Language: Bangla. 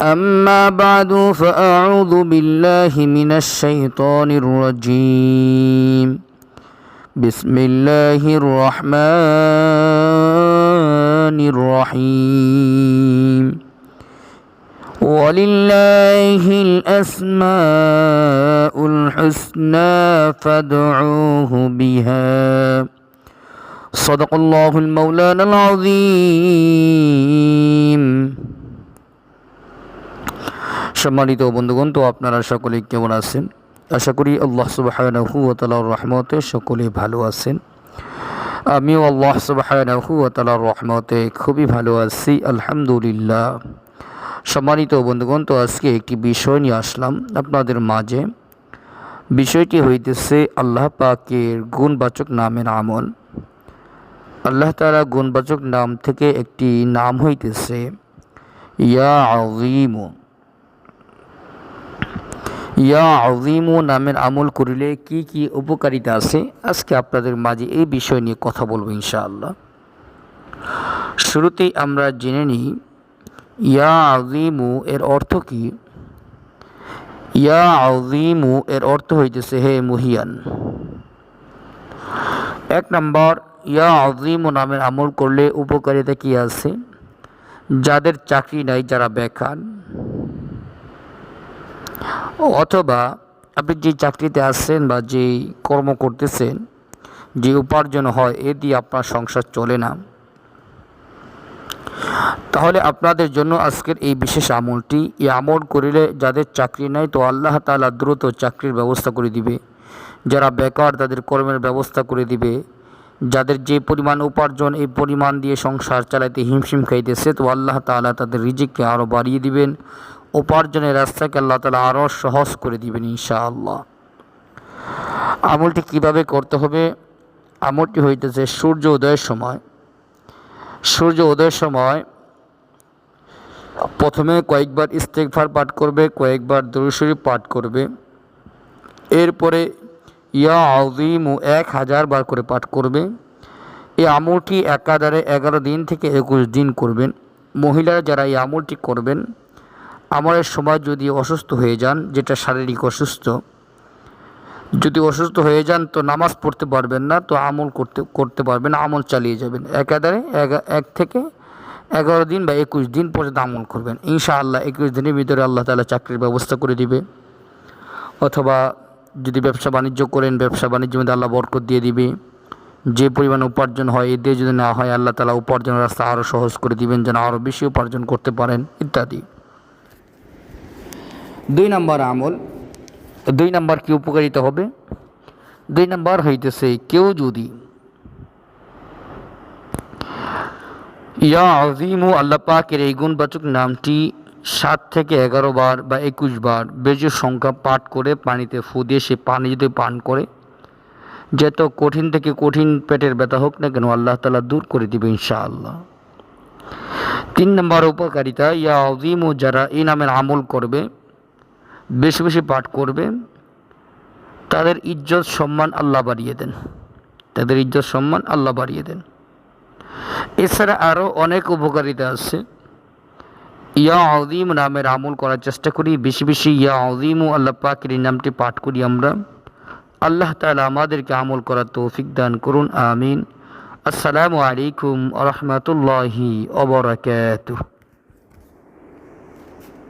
أما بعد فأعوذ بالله من الشيطان الرجيم. بسم الله الرحمن الرحيم. ولله الأسماء الحسنى فادعوه بها. صدق الله المولانا العظيم. সম্মানিত বন্ধুগণ, তো আপনারা সকলে কেমন আছেন? আশা করি আল্লাহ তালার রহমতে সকলে ভালো আছেন। আমিও আল্লাহ তালার রহমতে খুবই ভালো আছি, আলহামদুলিল্লাহ। সম্মানিত বন্ধুগণ, তো আজকে একটি বিষয় নিয়ে আসলাম আপনাদের মাঝে। বিষয়টি হইতেছে আল্লাহ পাকের গুণবাচক নামের আমল। আল্লাহ তালা গুণবাচক নাম থেকে একটি নাম হইতেছে, ইয়া আজিমু ইয়া আজিমু নামের আমল করিলে কি কি উপকারিতা আছে? আজকে আপনাদের মাঝে এই বিষয় নিয়ে কথা বলব ইনশাআল্লাহ। শুরুতেই আমরা জেনে নিই, ইয়া আজিমু এর অর্থ কি? ইয়া আজিমু এর অর্থ হইতেছে হে মুহিয়ান। এক নম্বর, ইয়া আজিমু নামের আমল করলে উপকারিতা কি আছে? যাদের চাকরি নাই, যারা বেকার। অথবা আপনি যে চাকরিতে আছেন বা যে কর্ম করতেছেন, যে উপার্জন হয়, এ দিয়ে আপনার সংসার চলে না। তাহলে আপনাদের জন্য আজকের এই বিশেষ আমলটি, এই আমল করিলে যাদের চাকরি নাই, তো আল্লাহ তালা দ্রুত চাকরির ব্যবস্থা করে দিবে। যারা বেকার, তাদের কর্মের ব্যবস্থা করে দিবে। যাদের যে পরিমাণ উপার্জন, এই পরিমাণ দিয়ে সংসার চালাইতে হিমশিম খাইতেছে, তো আল্লাহ তালা তাদের রিজিককে আরও বাড়িয়ে দিবেন। উপার্জনের রাস্তাকে আল্লাহ তালা আরও সহজ করে দিবেন ইনশাআল্লাহ। আমলটি কীভাবে করতে হবে? আমলটি হইতেছে সূর্য উদয়ের সময়। সূর্য উদয়ের সময় প্রথমে কয়েকবার ইস্তেকভার পাঠ করবে, কয়েকবার দরুশরী পাঠ করবে। এরপরে ইয়া আজিমু এক হাজার বার করে পাঠ করবে। এই আমলটি একাধারে এগারো দিন থেকে একুশ দিন করবেন। মহিলারা যারা এই আমলটি করবেন আমলের সময় যদি অসুস্থ হয়ে যান, যেটা শারীরিক অসুস্থ, যদি অসুস্থ হয়ে যান, তো নামাজ পড়তে পারবেন না, তো আমল করতে করতে পারবেন, আমল চালিয়ে যাবেন। একাধারে এক থেকে এগারো দিন বা একুশ দিন পর্যন্ত আমল করবেন। ইনশাআল্লাহ একুশ দিনের ভিতরে আল্লাহ তালা চাকরির ব্যবস্থা করে দিবে। অথবা যদি ব্যবসা বাণিজ্য করেন, ব্যবসা বাণিজ্যের মধ্যে আল্লাহ বরকত দিয়ে দিবে। যে পরিমাণ উপার্জন হয়, এ দিয়ে যদি না হয়, আল্লাহ তালা উপার্জনের রাস্তা আরও সহজ করে দিবেন, যেন আরও বেশি উপার্জন করতে পারেন, ইত্যাদি। দুই নম্বর আমল। দুই নম্বর কি উপকারিতা হবে? দুই নম্বর হইতেছে, কেউ যদি ইয়া আজিমু আল্লাহ পাকের এই গুণবাচক নামটি সাত থেকে এগারো বার বা একুশ বার বেজে সংখ্যা পাঠ করে পানিতে ফু দিয়ে সে পানি যদি পান করে, যত কঠিন থেকে কঠিন পেটের ব্যথা হোক না কেন আল্লাহ তালা দূর করে দিবে ইনশাআল্লাহ। তিন নম্বর উপকারিতা, ইয়া আজিমু যারা এই নামের আমল করবে বেশি বেশি পাঠ করবে। তাদের ইজ্জত, সম্মান আল্লাহ বাড়িয়ে দেন। তাদের ইজ্জত, সম্মান আল্লাহ বাড়িয়ে দেন। এছাড়া আরও অনেক উপকারিতা আছে। ইয়া আউদিম নামের আমল করার চেষ্টা করি। বেশি বেশি ইয়া আউদিম ও আল্লাহ পাকের নামটি পাঠ করি আমরা। আল্লাহ তালা আমাদেরকে আমল করার তৌফিক দান করুন, আমিন। আসসালামু আলাইকুম রহমতুল্লাহি অবরাকাতুহ